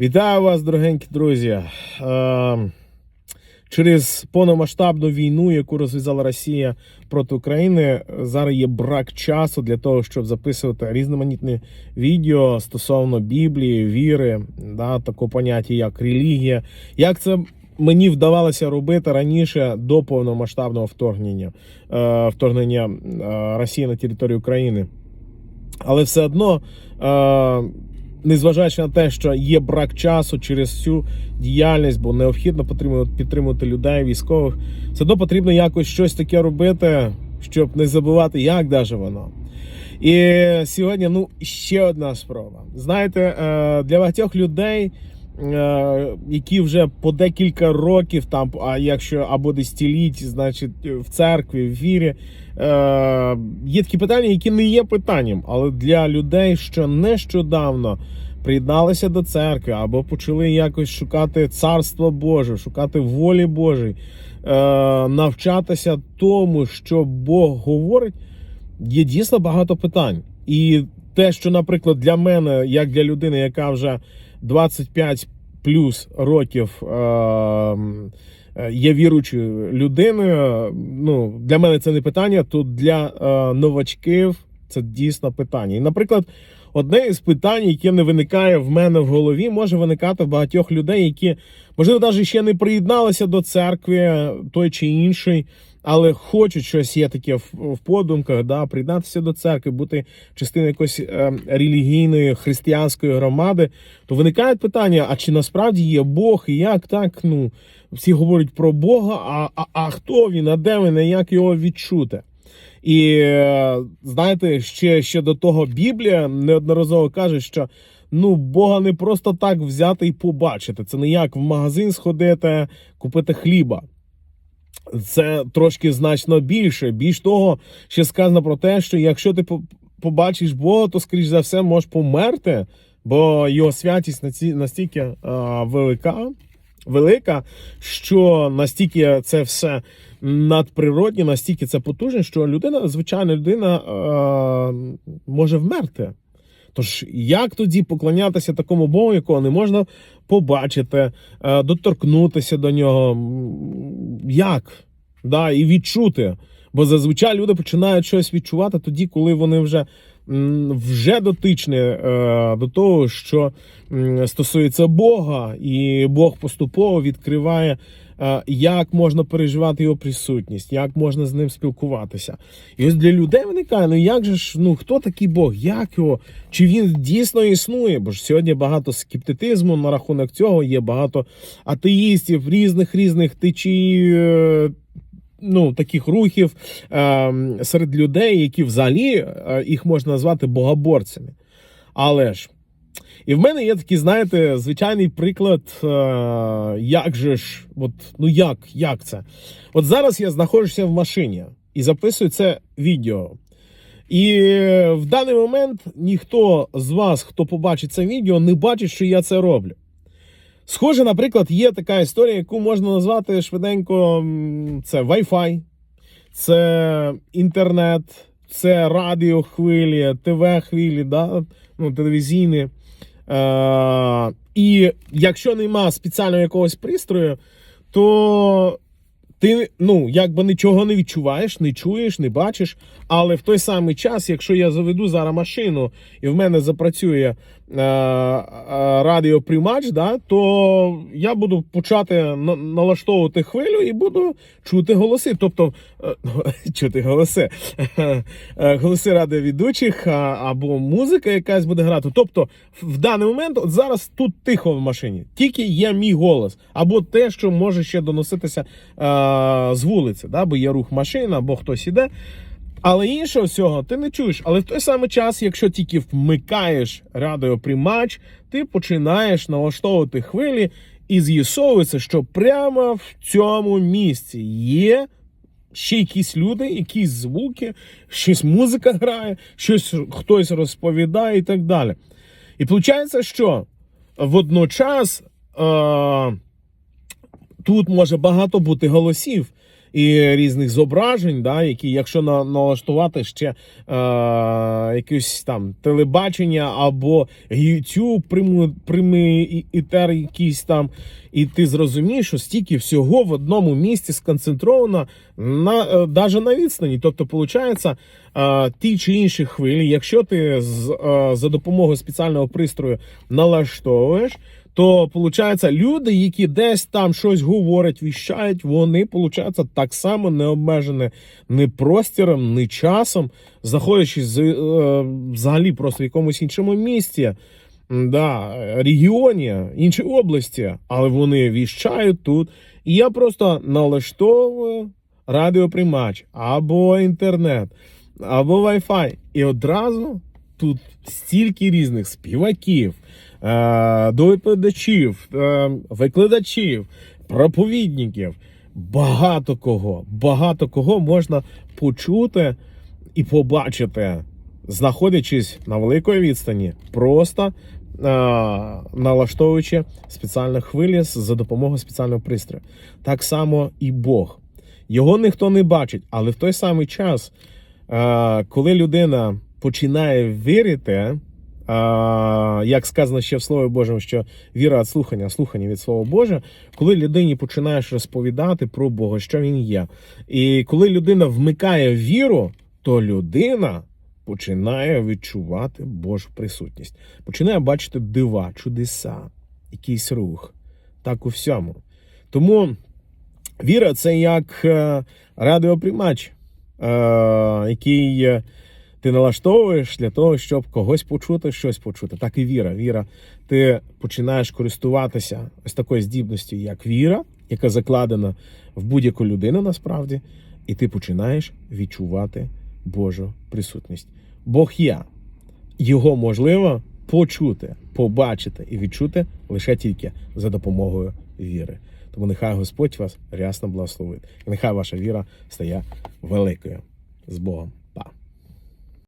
Вітаю вас, дорогенькі друзі. Е, Через повномасштабну війну, яку розв'язала Росія проти України, зараз є брак часу для того, щоб записувати різноманітні відео стосовно Біблії, віри, да, такого поняття як релігія. Як це мені вдавалося робити раніше до повномасштабного вторгнення, е, вторгнення е, Росії на територію України. Але все одно, незважаючи на те, що є брак часу через цю діяльність, бо необхідно підтримувати, людей, військових, все одно потрібно якось щось таке робити, щоб не забувати, як даже воно. І сьогодні ну ще одна спроба. Знаєте, е, для багатьох людей, е, які вже по декілька років, там, а якщо або десятиліть, значить в церкві, в вірі, е, є такі питання, які не є питанням, але для людей, що нещодавно приєдналися до церкви або почали якось шукати царство Боже, шукати волі Божої, е, навчатися тому, що Бог говорить, є дійсно багато питань. І те, що, наприклад, для мене, як для людини, яка вже 25 плюс років е, е, є віручою людиною, ну для мене це не питання, то для е, новачків це дійсно питання. І, наприклад, одне із питань, яке не виникає в мене в голові, може виникати в багатьох людей, які можливо навіть ще не приєдналися до церкви той чи інший. Але хочуть щось є таке в, подумках, да, приєднатися до церкви, бути частиною якоїсь е, релігійної християнської громади, то виникає питання: а чи насправді є Бог, і як так? Ну всі говорять про Бога, а, а, а хто він, а де він, і як його відчути? І е, знаєте, ще, ще до того Біблія неодноразово каже, що ну Бога не просто так взяти і побачити. Це не як в магазин сходити, купити хліба. Це трошки значно більше. Більш того, ще сказано про те, що якщо ти побачиш Бога, то скоріш за все можеш померти, бо його святість настільки велика, велика, що настільки це все надприродні, настільки це потужне, що людина, звичайна людина, е, може вмерти. Тож як тоді поклонятися такому Богу, якого не можна побачити, е, доторкнутися до нього? Як? Да, і відчути. Бо зазвичай люди починають щось відчувати тоді, коли вони вже, вже дотичні е, до того, що стосується Бога, і Бог поступово відкриває, е, як можна переживати його присутність, як можна з ним спілкуватися. І ось для людей виникає: ну як же ж, ну хто такий Бог? Як його? Чи він дійсно існує? Бо ж сьогодні багато скептицизму на рахунок цього, є багато атеїстів, різних різних течій. Ну, таких рухів е, серед людей, які взагалі е, їх можна назвати богоборцями. Але ж, і в мене є такий, знаєте, звичайний приклад, е, як же ж, от, ну як, як це? От зараз я знаходжуся в машині і записую це відео. І в даний момент ніхто з вас, хто побачить це відео, не бачить, що я це роблю. Схоже, наприклад, є така історія, яку можна назвати швиденько: це Wi-Fi, це інтернет, це радіохвилі, ТВ-хвилі, да? ну, телевізійні. Е- і якщо нема спеціального якогось пристрою, то ти ну якби нічого не відчуваєш, не чуєш, не бачиш. Але в той самий час, якщо я заведу зараз машину і в мене запрацює радіоприймач, да, то я буду почати налаштовувати хвилю і буду чути голоси. Тобто е, чути голоси, Е, голоси радіоведучих або музика якась буде грати. Тобто, в даний момент, от зараз тут тихо в машині, тільки є мій голос, або те, що може ще доноситися е, з вулиці, да, бо є рух машин, або хтось іде. Але іншого всього ти не чуєш. Але в той самий час, якщо тільки вмикаєш радіоприймач, ти починаєш налаштовувати хвилі і з'ясовується, що прямо в цьому місці є ще якісь люди, якісь звуки, щось музика грає, щось хтось розповідає і так далі. І виходить, що водночас е, тут може багато бути голосів, і різних зображень, да, які, якщо на, налаштувати ще е, якесь там телебачення або YouTube, прямий, прямий ітер якийсь там, і ти зрозумієш, що стільки всього в одному місці сконцентровано на е, даже на відстані. Тобто, виходить, е, ті чи інші хвилі, якщо ти з, е, за допомогою спеціального пристрою налаштовуєш, то виходить, люди, які десь там щось говорять, віщають, вони виходить, так само не обмежені ні простіром, ні часом, знаходячись е, взагалі просто в якомусь іншому місті. Да, регіоні, іншій області, але вони віщають тут. І я просто налаштовую радіоприймач або інтернет, або Wi-Fi. І одразу тут стільки різних співаків, доповідачів, е, викладачів, проповідників. Багато кого, багато кого можна почути і побачити, знаходячись на великої відстані, просто е, налаштовуючи спеціальні хвилі за допомогою спеціального пристрою. Так само і Бог. Його ніхто не бачить, але в той самий час, е, коли людина починає вірити, е, як сказано ще в Слові Божому, що віра від слухання, слухання від Слова Божого, коли людині починаєш розповідати про Бога, що він є. І коли людина вмикає віру, то людина починає відчувати Божу присутність, починає бачити дива, чудеса, якийсь рух. Так у всьому. Тому віра це як е, радіоприймач, е, який е, ти налаштовуєш для того, щоб когось почути, щось почути. Так і віра. Віра, ти починаєш користуватися ось такою здібністю, як віра, яка закладена в будь-яку людину насправді, і ти починаєш відчувати Божу присутність. Бог є. Його можливо почути, побачити і відчути лише тільки за допомогою віри. Тому нехай Господь вас рясно благословить. І нехай ваша віра стає великою з Богом.